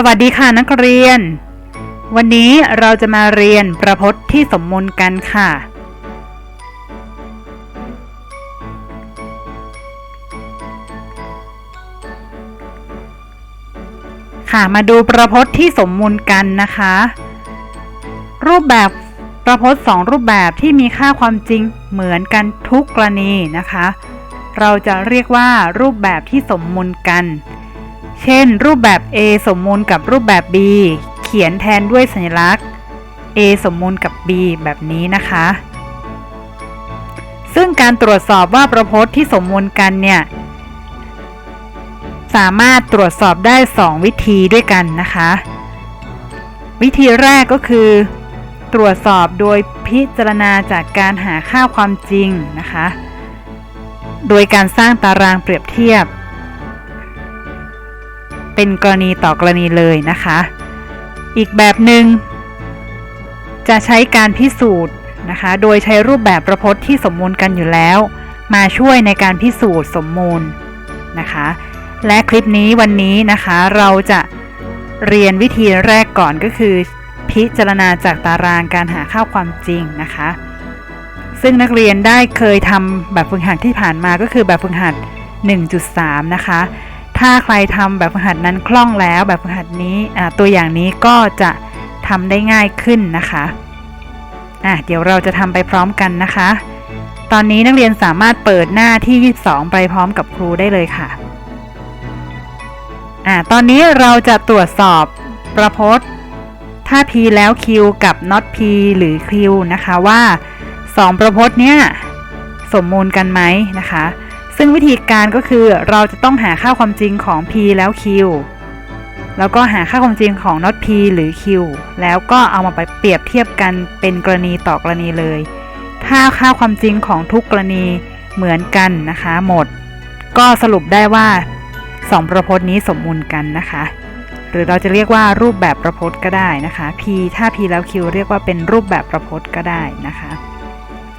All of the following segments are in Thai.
สวัสดีค่ะนักเรียน วันนี้เราจะมาเรียนประพจน์ที่สมมูลกันค่ะ ค่ะมาดูประพจน์ที่สมมูลกันนะคะ รูปแบบประพจน์สองรูปแบบที่มีค่าความจริงเหมือนกันทุกกรณีนะคะ เราจะเรียกว่ารูปแบบที่สมมูลกัน เช่น รูปแบบ A สมมูลกับรูปแบบ B เขียนแทนด้วยสัญลักษณ์ A สมมูลกับ B แบบนี้นะคะ ซึ่งการตรวจสอบว่าประพจน์ที่สมมูลกันเนี่ย สามารถตรวจสอบได้ 2 วิธีด้วยกันนะคะ วิธีแรกก็คือ ตรวจสอบโดยพิจารณาจากการหาค่าความจริงนะคะ โดยการสร้างตารางเปรียบเทียบ เป็นกรณีต่อกรณีเลยนะคะ อีกแบบหนึง่งจะใช้การพิสูจน์นะคะ โดยใช้รูปแบบประพจน์ที่สมมูลกันอยู่แล้ว มาช่วยในการพิสูจน์สมมูลนะคะ และคลิปนี้วันนี้นะคะเราจะเรียนวิธีแรกก่อนก็คือ พิจารณาจากตารางการหาค่าความจริงนะคะ ซึ่งนักเรียนได้เคยทำแบบฝึกหัดที่ผ่านมาก็คือแบบฝึกหัด 1.3 นะคะ ถ้าใครทำแบบฝึกหัดนั้นคล่องแล้วแบบฝึกหัดนี้ตัวอย่างนี้ก็จะทำได้ง่ายขึ้นนะคะอะเดี๋ยวเราจะทำไปพร้อมกันนะคะ ตอนนี้นักเรียนสามารถเปิดหน้าที่ 22 ไปพร้อมกับครูได้เลยค่ะอะตอนนี้เราจะตรวจสอบประพจน์ ถ้า p แล้ว q กับ not p หรือ q นะคะว่า 2 ประพจน์เนี้ยสมมูลกันไหมนะคะ ซึ่งวิธีการก็คือเราจะต้องหาค่าความจริงของ p แล้ว q แล้วก็หาค่าความจริงของ not p หรือ q แล้วก็เอามาไปเปรียบเทียบกันเป็นกรณีต่อกรณีเลย ถ้าค่าความจริงของทุกกรณีเหมือนกันนะคะหมด ก็สรุปได้ว่า 2 ประพจน์นี้สมมูลกันนะคะ หรือเราจะเรียกว่ารูปแบบประพจน์ก็ได้นะคะ p ถ้า p แล้ว q เรียกว่าเป็นรูปแบบประพจน์ก็ได้นะคะ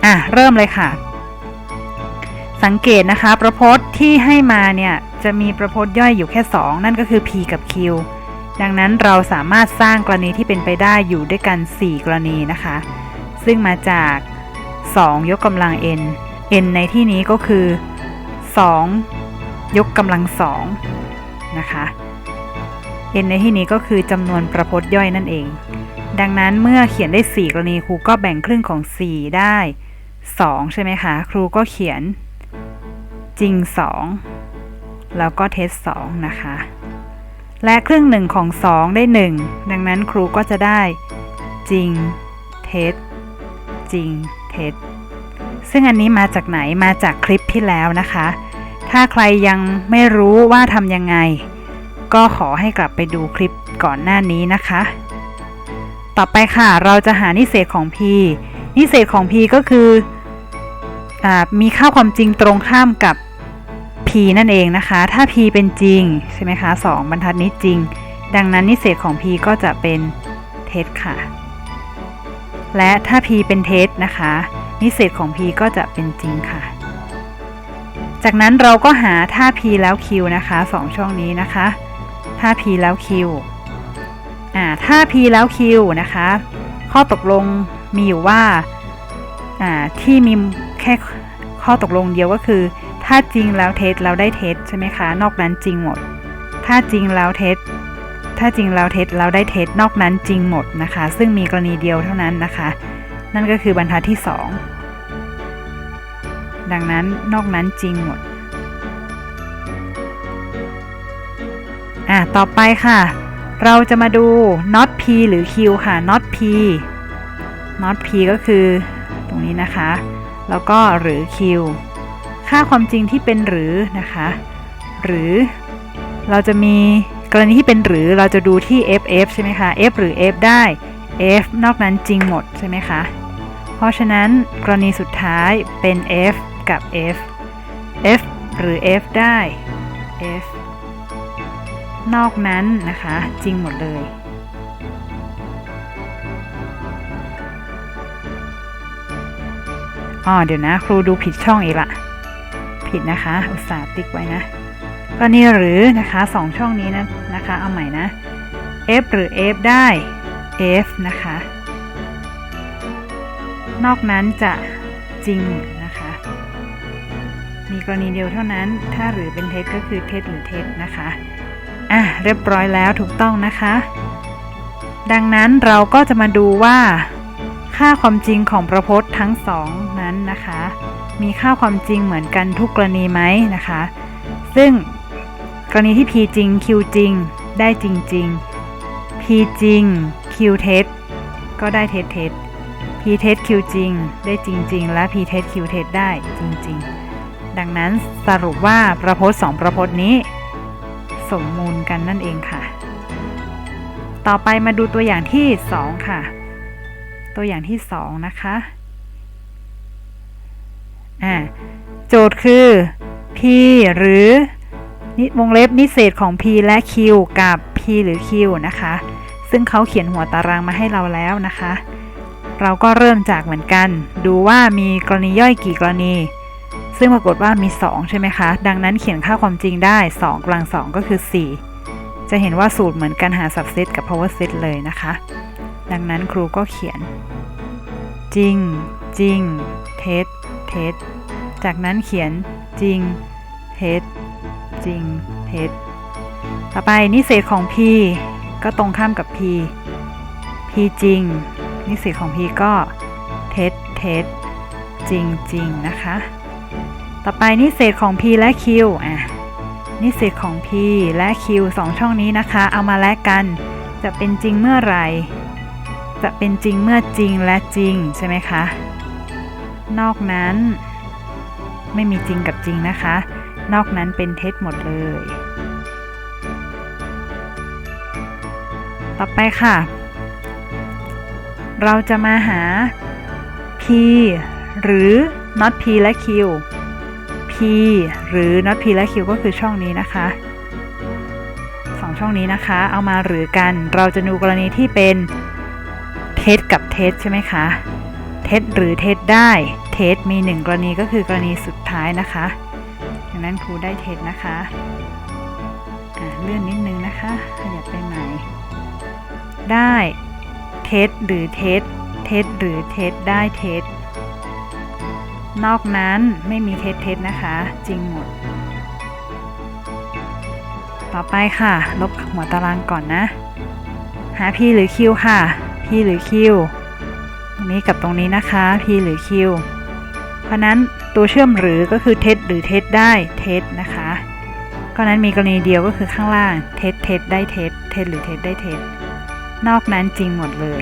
อะเริ่มเลยค่ะ สังเกตนะคะประพจน์ที่ให้มาเนี่ยจะมีประพจน์ย่อยอยู่แค่ 2 นั่นก็คือ p กับ q ดังนั้นเราสามารถสร้างกรณีที่เป็นไปได้อยู่ด้วยกัน 4 กรณีนะคะ ซึ่งมาจาก 2 ยกกำลัง n n ในที่นี้ก็คือ 2 ยกกำลัง2นะคะ n ในที่นี้ก็คือจำนวนประพจน์ย่อยนั่นเอง ดังนั้นเมื่อเขียนได้ 4 กรณีครูก็แบ่งครึ่งของ 4 ได้ 2 ใช่ไหมคะ ครูก็เขียน จริง 2 แล้วก็เท็จ2นะคะ และครึ่งหนึ่งของ 2 ได้ 1 ดังนั้นครูก็จะได้จริง เท็จจริง เท็จซึ่งอันนี้มาจากไหนมาจากคลิปที่แล้วนะคะ ถ้าใครยังไม่รู้ว่าทำยังไง ก็ขอให้กลับไปดูคลิปก่อนหน้านี้นะคะ ต่อไปค่ะเราจะหานิเศษของ p นิเศษของ p ก็คืออมีค่าความจริงตรงข้ามกับ p นั่นเองนะคะ ถ้า p เป็นจริงใช่ไหมคะ 2 บรรทัดนี้จริง ดังนั้นนิเศษของ p ก็จะเป็นเท็จค่ะ และถ้า p เป็นเท็จนะคะ นิเศษของ p ก็จะเป็นจริงค่ะ จากนั้นเราก็หาถ้า p แล้ว q นะคะ 2 ช่องนี้นะคะ ถ้า p แล้ว q อ่าถ้า p แล้ว q นะคะ ข้อตกลงมีอยู่ว่าอ่าที่มีแค่ข้อตกลงเดียวก็คือ ถ้าจริงแล้วเท็จเราได้เท็จใช่ไหมคะ นอกนั้นจริงหมด ถ้าจริงแล้วเท็จ ถ้าจริงแล้วเท็จเราได้เท็จนอกนั้นจริงหมดนะคะ ซึ่งมีกรณีเดียวเท่านั้นนะคะ นั่นก็คือบรรทัดที่ 2 ดังนั้นนอกนั้นจริงหมดอะต่อไปค่ะ เราจะมาดู not p หรือ q ค่ะ not p not p ก็คือตรงนี้นะคะ แล้วก็หรือ q ค่าความจริงที่เป็นหรือนะคะ หรือเราจะมีกรณีที่เป็นหรือเราจะดูที่ f f ใช่ไหมคะ f หรือ f ได้ f นอกนั้นจริงหมดใช่ไหมคะ เพราะฉะนั้นกรณีสุดท้ายเป็น f กับ f f หรือ f ได้ f นอกนั้นนะคะ จริงหมดเลยอ๋อเดี๋ยวนะ ครูดูผิดช่องอีกละ ผิดนะคะ อุตส่าห์ติ๊กไว้นะกรณีหรือนะคะสองช่องนี้นะนะคะเอาใหม่นะ f หรือ f ได้ f นะคะ นอกนั้นจะจริงนะคะ มีกรณีเดียวเท่านั้น ถ้าหรือเป็นเท็จก็คือเท็จหรือเท็จนะคะ อะเรียบร้อยแล้วถูกต้องนะคะ ดังนั้นเราก็จะมาดูว่า ค่าความจริงของประพจน์ทั้งสอง นั้นนะคะ มีค่าความจริงเหมือนกันทุกกรณีไหมนะคะ ซึ่งกรณีที่ p จริง q จริง ได้จริง ๆ p จริง q เท็จก็ได้เท็จเท็จ p เท็จ q จริง ได้จริง ๆ และ p เท็จ q เท็จได้จริง ๆ ดังนั้นสรุปว่าประพจน์สองประพจน์นี้ สมมูลกันนั่นเองค่ะ ต่อไปมาดูตัวอย่างที่ 2 ค่ะ ตัวอย่างที่ 2 นะคะ อ่าโจทย์คือ p หรือนิวงเล็บนิเศษของ p และ q กับ p หรือ q นะคะ ซึ่งเขาเขียนหัวตารางมาให้เราแล้วนะคะ เราก็เริ่มจากเหมือนกัน ดูว่ามีกรณีย่อยกี่กรณี ซึ่งปรากฏว่ามี 2 ใช่ไหมคะ ดังนั้นเขียนค่าความจริงได้ 2 กลาง 2 ก็คือ 4 จะเห็นว่าสูตรเหมือนกันหา subset กับ power set เลยนะคะ ดังนั้นครูก็เขียน จริง จริง เท็จ เท็จ จากนั้นเขียนจริงเท็จจริงเท็จ ต่อไปนิเศษของ p ก็ตรงข้ามกับ p p จริง นิเศษของ p ก็เท็จเท็จจริงจริงนะคะ ต่อไปนิเศษของ p และ q อะนิเศษของ p และ q สองช่องนี้นะคะ เอามาแลกกัน จะเป็นจริงเมื่อไหร่จะเป็นจริงเมื่อจริงและจริงใช่ไหมคะ นอกนั้น ไม่มีจริงกับจริงนะคะ นอกนั้นเป็นเท็จหมดเลย ต่อไปค่ะ เราจะมาหา p หรือ not p และ q p หรือ not p และ q ก็คือช่องนี้นะคะสองช่องนี้นะคะ เอามาหรือกัน เราจะดูกรณีที่เป็นเท็จกับเท็จใช่ไหมคะ ท็จหรือเท็จได้ เท็จมีหนึ่งกรณีก็คือกรณีสุดท้ายนะคะดังนั้นครูได้เท็จนะคะเลื่อนนิดนึงนะคะขยับไปใหม่ ได้เท็จหรือเท็จเท็จหรือเท็จได้เท็จนอกนั้นไม่มีเท็จเท็จนะคะ จริงหมด ต่อไปค่ะ ลบหัวตารางก่อนนะ หา p หรือ q ค่ะ p หรือ q นี้กับตรงนี้นะคะ p หรือ q เพราะนั้นตัวเชื่อมหรือก็คือเท็จหรือเท็จได้เท็จนะคะก็นั้นมีกรณีเดียวก็คือข้างล่างเท็จเท็จได้เท็จเท็จหรือเท็จได้เท็จนอกนั้นจริงหมดเลย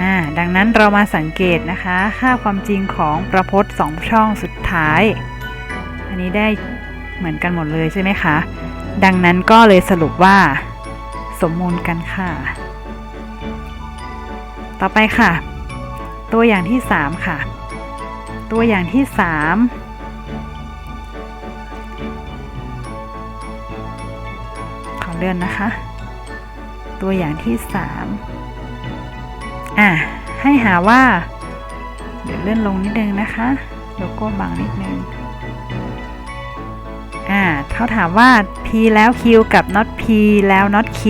อ่าดังนั้นเรามาสังเกตนะคะ ค่าความจริงของประพจน์สองช่องสุดท้าย อันนี้ได้เหมือนกันหมดเลยใช่ไหมคะ ดังนั้นก็เลยสรุปว่า สมมูลกันค่ะ ต่อไปค่ะ ตัวอย่างที่ 3 ค่ะ ตัวอย่างที่ 3 ขอเลื่อนนะคะ ตัวอย่างที่ 3 อะ ให้หาว่า เดี๋ยวเลื่อนลงนิดนึงนะคะโลโก้บังนิดนึงอ่าเขาถามว่า p แล้ว q กับ not p แล้ว not q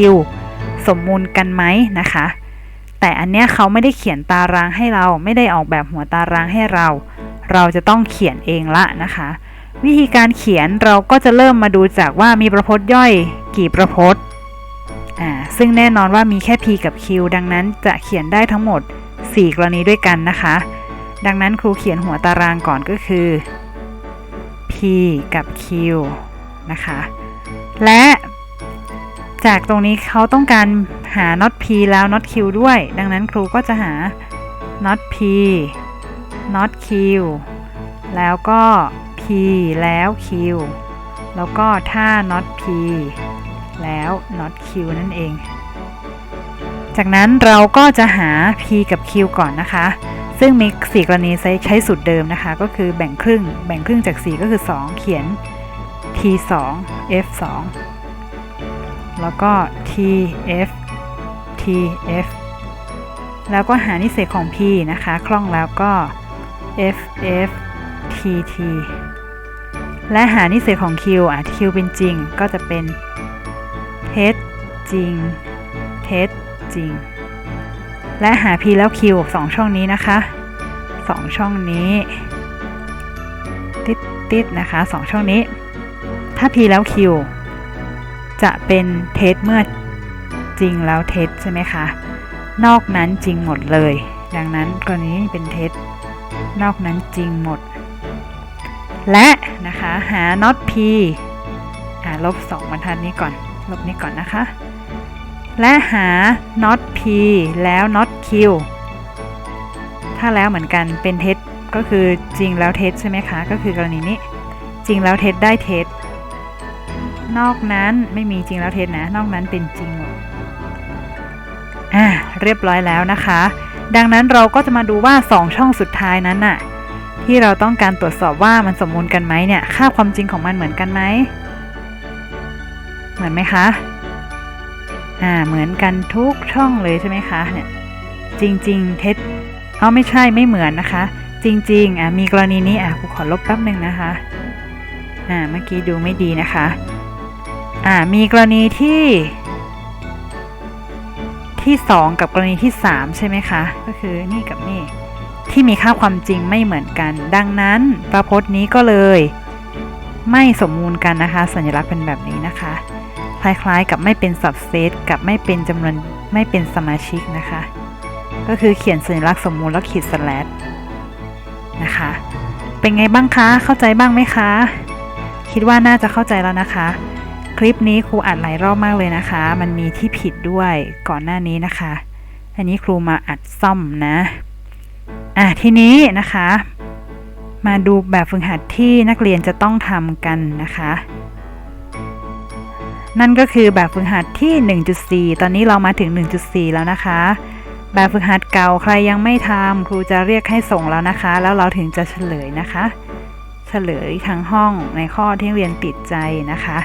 สมมูลกันไหมนะคะ แต่อันเนี้ยเขาไม่ได้เขียนตารางให้เรา ไม่ได้ออกแบบหัวตารางให้เรา เราจะต้องเขียนเองละนะคะ วิธีการเขียนเราก็จะเริ่มมาดูจากว่ามีประพจน์ย่อยกี่ประพจน์อ่าซึ่งแน่นอนว่ามีแค่ p กับ q ดังนั้นจะเขียนได้ทั้งหมด 4 กรณีด้วยกันนะคะ ดังนั้นครูเขียนหัวตารางก่อนก็คือ p กับ q นะคะ และ จากตรงนี้เขาต้องการหา not p แล้ว not q ด้วย ดังนั้นครูก็จะหา not p not q แล้วก็ p แล้ว q แล้วก็ถ้า not p แล้ว not q นั่นเอง จากนั้นเราก็จะหา p กับ q ก่อนนะคะ ซึ่งมี4กรณีใช้สูตรเดิมนะคะ ก็คือแบ่งครึ่ง แบ่งครึ่งจาก 4 ก็คือ 2 เขียน t 2 f 2 แล้วก็ t f t f แล้วก็หานิเศษของ p นะคะ คล่องแล้วก็ f f t t และหานิเศษของ q อะ q เป็นจริงก็จะเป็น h จริง เท็จจริง และหา p แล้ว q สองช่องนี้นะคะ สองช่องนี้ ติดติดนะคะสองช่องนี้ ถ้า p แล้ว q จะเป็นเท็จเมื่อจริงแล้วเท็จใช่ไหมคะ นอกนั้นจริงหมดเลย ดังนั้นกรณีนี้เป็นเท็จ นอกนั้นจริงหมด และนะคะหา not p อ่าลบ 2บรรทัดนี้ก่อน ลบนี้ก่อนนะคะ และหา not p แล้ว not q ถ้าแล้วเหมือนกันเป็นเท็จก็คือจริงแล้วเท็จใช่ไหมคะ ก็คือกรณีนี้จริงแล้วเท็จได้เท็จ นอกนั้นไม่มีจริงแล้วเท็จนะ นอกนั้นเป็นจริงหมดอ่าเรียบร้อยแล้วนะคะ ดังนั้นเราก็จะมาดูว่า 2 ช่องสุดท้ายนั้นน่ะที่เราต้องการตรวจสอบว่ามันสมมูลกันไหมเนี่ย ค่าความจริงของมันเหมือนกันไหม เหมือนไหมคะ อ่า เหมือนกันทุกช่องเลยใช่ไหมคะ เนี่ย จริง ๆ เท็จ เอาไม่ใช่ไม่เหมือนนะคะ จริง ๆ อะมีกรณีนี้อะครูขอลบแป๊บหนึ่งนะคะ อ่า เมื่อกี้ดูไม่ดีนะคะ อ่ามีกรณีที่ที่ 2 กับกรณีที่ 3 ใช่ไหมคะ ก็คือนี่กับนี่ ที่มีค่าความจริงไม่เหมือนกัน ดังนั้นประพจน์นี้ก็เลย ไม่สมมูลกันนะคะ สัญลักษณ์เป็นแบบนี้นะคะ คล้ายๆกับไม่เป็น subset กับไม่เป็นจำนวนไม่เป็นสมาชิกนะคะ ก็คือเขียนสัญลักษณ์สมมูลแล้วขีดสแลชนะคะ เป็นไงบ้างคะ เข้าใจบ้างไหมคะ คิดว่าน่าจะเข้าใจแล้วนะคะ คลิปนี้ครูอัดหลายรอบมากเลยนะคะ มันมีที่ผิดด้วยก่อนหน้านี้นะคะ อันนี้ครูมาอัดซ่อมนะ อะทีนี้นะคะ มาดูแบบฝึกหัดที่นักเรียนจะต้องทำกันนะคะ นั่นก็คือแบบฝึกหัดที่ 1.4 ตอนนี้เรามาถึง 1.4 แล้วนะคะ แบบฝึกหัดเก่าใครยังไม่ทำครูจะเรียกให้ส่งแล้วนะคะ แล้วเราถึงจะเฉลยนะคะ เฉลยทั้งห้องในข้อที่เรียนติดใจนะคะ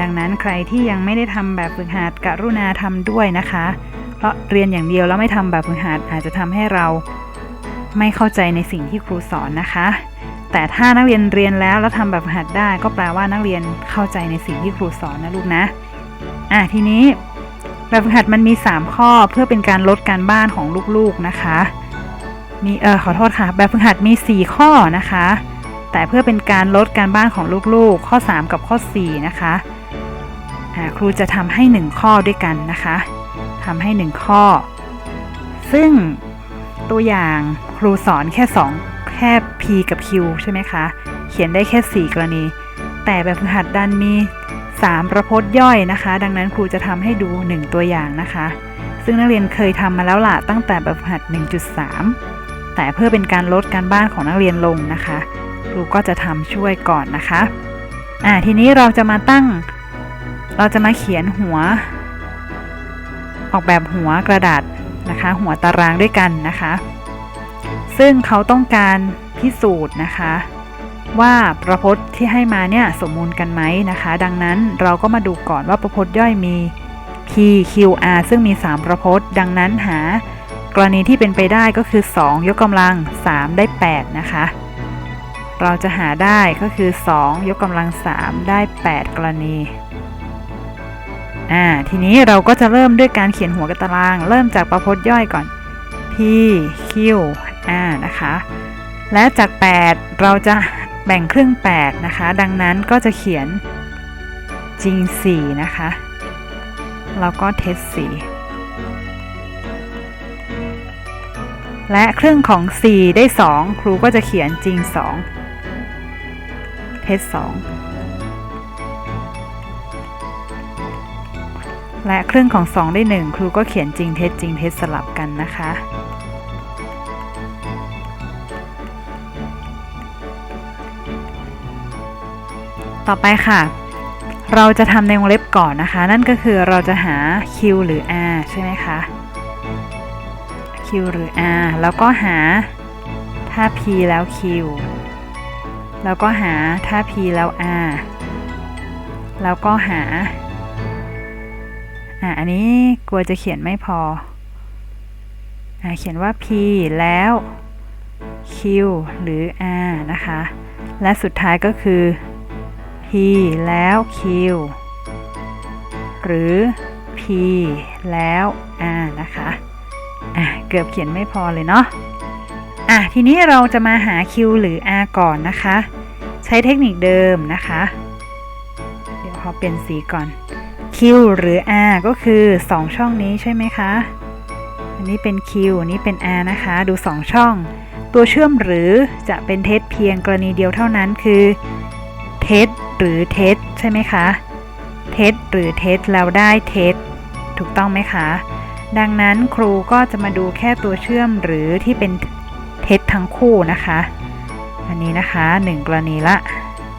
ดังนั้นใครที่ยังไม่ได้ทำแบบฝึกหัดกรุณาทำด้วยนะคะ เพราะเรียนอย่างเดียวแล้วไม่ทำแบบฝึกหัดอาจจะทำให้เราไม่เข้าใจในสิ่งที่ครูสอนนะคะ แต่ถ้านักเรียนเรียนแล้วแล้วทำแบบฝึกหัดได้ ก็แปลว่านักเรียนเข้าใจในสิ่งที่ครูสอนนะลูกนะอะทีนี้แบบฝึกหัดมันมี 3 ข้อเพื่อเป็นการลดการบ้านของลูกๆนะคะ มีเออขอโทษค่ะ แบบฝึกหัดมี 4 ข้อนะคะ แต่เพื่อเป็นการลดการบ้านของลูกๆ ข้อ 3 กับข้อ 4 นะคะ ครูจะทำให้ 1 ข้อด้วยกันนะคะทำให้ 1 ข้อ ซึ่งตัวอย่างครูสอนแค่ 2 แค่ P กับ Q ใช่ไหมคะ เขียนได้แค่ 4 กรณี แต่แบบฝึกหัดดันมี 3 ประพจน์ย่อยนะคะ ดังนั้นครูจะทำให้ดู 1 ตัวอย่างนะคะ ซึ่งนักเรียนเคยทำมาแล้วล่ะตั้งแต่แบบฝึกหัด 1.3 แต่เพื่อเป็นการลดการบ้านของนักเรียนลงนะคะ ครูก็จะทำช่วยก่อนนะคะอ่าทีนี้เราจะมาตั้ง เราจะมาเขียนหัว ออกแบบหัวกระดาษนะคะ หัวตารางด้วยกันนะคะ ซึ่งเขาต้องการพิสูจน์นะคะ ว่าประพจน์ที่ให้มาเนี่ยสมมูลกันไหมนะคะ ดังนั้นเราก็มาดูก่อนว่าประพจน์ย่อยมี P Q R ซึ่งมี 3 ประพจน์ ดังนั้นหากรณีที่เป็นไปได้ก็คือ 2 ยกกำลัง 3 ได้ 8 นะคะ เราจะหาได้ก็คือ 2 ยกกำลัง 3 ได้ 8 กรณี อ่าทีนี้เราก็จะเริ่มด้วยการเขียนหัวกระตาราง เริ่มจากประพจน์ย่อยก่อน P Q R นะคะ และจาก 8 เราจะแบ่งครึ่ง 8 นะคะ ดังนั้นก็จะเขียนจริง 4 นะคะ แล้วก็เท็จ4และครึ่งของ 4 ได้ 2 ครูก็จะเขียนจริง 2 เท็จ2 และครึ่งของ 2 ได้1ครูก็เขียนจริงเท็จจริงเท็จสลับกันนะคะ ต่อไปค่ะ เราจะทำในวงเล็บก่อนนะคะ นั่นก็คือเราจะหา q หรือ r ใช่ไหมคะ q หรือ r แล้วก็หาถ้า p แล้ว q แล้วก็หาถ้า p แล้ว r แล้วก็หา อะอันนี้กลัวจะเขียนไม่พออะเขียนว่า p แล้ว q หรือ r นะคะ และสุดท้ายก็คือ p แล้ว q หรือ p แล้ว R นะคะอะเกือบเขียนไม่พอเลยเนาะอะทีนี้เราจะมาหา Q หรือ R ก่อนนะคะ ใช้เทคนิคเดิมนะคะ เดี๋ยวขอเปลี่ยนสีก่อน Q หรือ R ก็คือ 2 ช่องนี้ใช่ไหมคะ อันนี้เป็น Q อันนี้เป็น R นะคะ ดู 2 ช่อง ตัวเชื่อมหรือจะเป็นเท็จเพียงกรณีเดียวเท่านั้นคือเท็จหรือเท็จใช่ไหมคะ เท็จหรือเท็จแล้วได้เท็จถูกต้องไหมคะ ดังนั้นครูก็จะมาดูแค่ตัวเชื่อมหรือที่เป็นเท็จทั้งคู่นะคะ อันนี้นะคะหนึ่งกรณีละ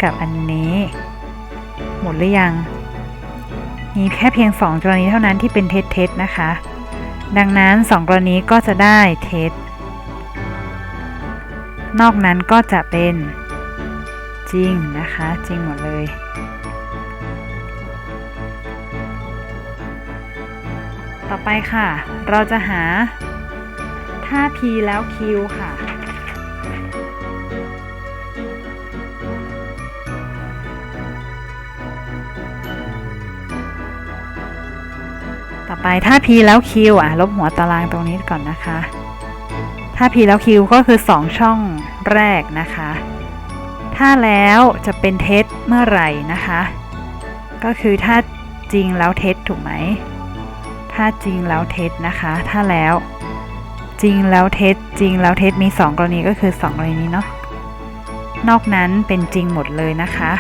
กับอันนี้ หมดหรือยัง มีแค่เพียง 2 กรณีเท่านั้นที่เป็นเท็จเท็จนะคะ ดังนั้น 2 กรณีก็จะได้เท็จ นอกนั้นก็จะเป็นจริงนะคะ จริงหมดเลย ต่อไปค่ะ เราจะหา ถ้า P แล้ว Q ค่ะ ไปถ้า P แล้ว Q อะ ลบหัวตารางตรงนี้ก่อนนะคะ ถ้า P แล้ว Q ก็คือ 2 ช่องแรกนะคะ ถ้าแล้วจะเป็นเท็จเมื่อไหร่นะคะ ก็คือถ้าจริงแล้วเท็จถูกไหม ถ้าจริงแล้วเท็จนะคะ ถ้าแล้วจริงแล้วเท็จจริงแล้วเท็จมี 2 กรณีก็คือ 2 กรณีนี้เนาะนอกนั้นเป็นจริงหมดเลยนะคะ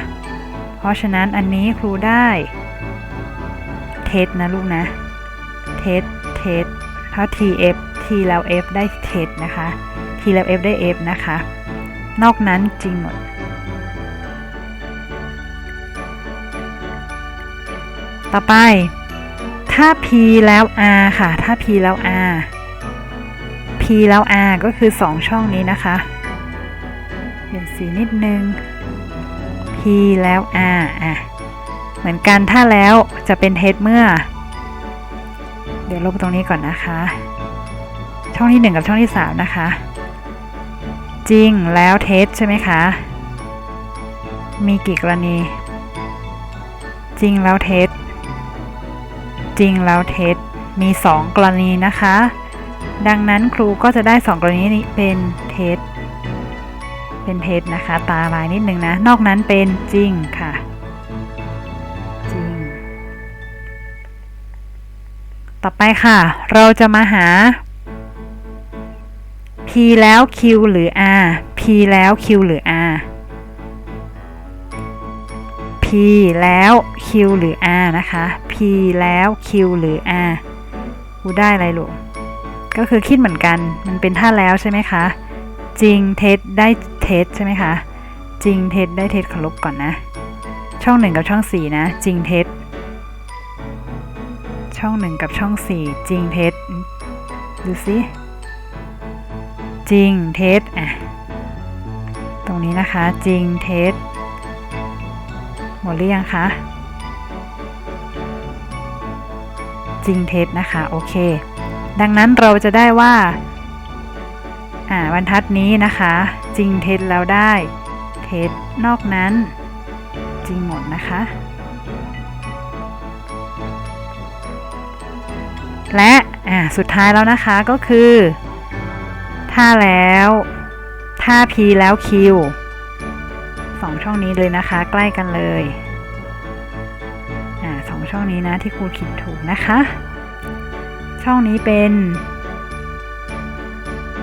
เพราะฉะนั้นอันนี้ครูได้ เท็จนะลูกนะ เท็จเท็จถ้า tf t แล้ว f ได้เท็จนะคะ t แล้ว f ได้ f นะคะ นอกนั้นจริงหมด ต่อไป ถ้า p แล้ว r ค่ะ ถ้า p แล้ว r p แล้ว r ก็คือ 2 ช่องนี้นะคะ เปลี่ยนสีนิดนึง p แล้ว r อะเหมือนกันถ้าแล้วจะเป็นเท็จเมื่อ ดี๋ยวลบตรงนี้ก่อนนะคะ ช่องที่ 1 กับช่องที่ 3 นะคะ จริงแล้วเท็จใช่ไหมคะ มีกี่กรณี จริงแล้วเท็จ จริงแล้วเท็จ มี 2 กรณีนะคะ ดังนั้นครูก็จะได้ 2 กรณีนี้เป็นเท็จ เป็นเท็จนะคะ ตาลายนิดนึงนะ นอกนั้นเป็นจริงค่ะ ต่อไปค่ะ เราจะมาหา P แล้ว Q หรือ R P แล้ว Q หรือ R P แล้ว Q หรือ R นะคะ P แล้ว Q หรือ R กูได้อะไรลูกก็คือคิดเหมือนกัน มันเป็นท่าแล้วใช่ไหมคะ จริงเท็จได้เท็จใช่ไหมคะ จริงเท็จได้เท็จขอลบก่อนนะ ช่องหนึ่งกับช่องสี่นะ จริงเท็จ ช่องหนึ่งกับช่องสี่จริงเท็จดูสิจริงเท็จอะตรงนี้นะคะจริงเท็จหมดหรือยังคะจริงเท็จนะคะโอเค ดังนั้นเราจะได้ว่าอ่าบรรทัดนี้นะคะ จริงเท็จแล้วได้ เท็จนอกนั้น จริงหมดนะคะ และอ่าสุดท้ายแล้วนะคะก็คือถ้าแล้วถ้า P แล้ว Q สองช่องนี้เลยนะคะ ใกล้กันเลยอ่าสองช่องนี้นะที่ครูคิดถูกนะคะ ช่องนี้เป็น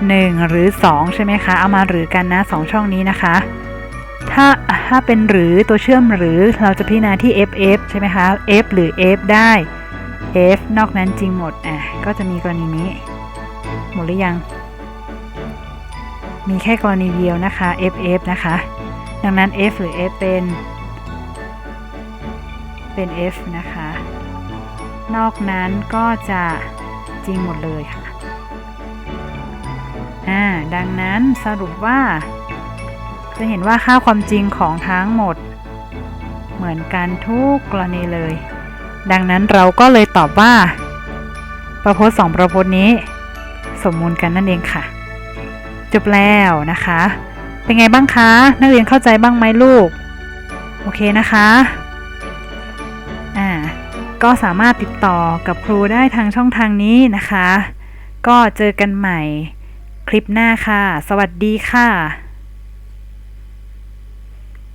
1 หรือ 2 ใช่ไหมคะ เอามาหรือกันนะสองช่องนี้นะคะ ถ้าถ้าเป็นหรือตัวเชื่อมหรือเราจะพิจารณาที่ ff ใช่ไหมคะ f หรือ f ได้ f นอกนั้นจริงหมด อะ ก็จะมีกรณีนี้ หมดหรือยัง มีแค่กรณีเดียวนะคะ ff นะคะ ดังนั้น f หรือ f เป็น เป็น f นะคะ นอกนั้นก็จะจริงหมดเลยค่ะ อ่า ดังนั้นสรุปว่า จะเห็นว่าค่าความจริงของทั้งหมด เหมือนกันทุกกรณีเลย ดังนั้นเราก็เลยตอบว่า ประพจน์สองประพจน์นี้ สมมูลกันนั่นเองค่ะ จบแล้วนะคะ เป็นไงบ้างคะ นักเรียนเข้าใจบ้างไหมลูก โอเคนะคะอ่าก็สามารถติดต่อกับครูได้ทางช่องทางนี้นะคะ ก็เจอกันใหม่คลิปหน้าค่ะ สวัสดีค่ะ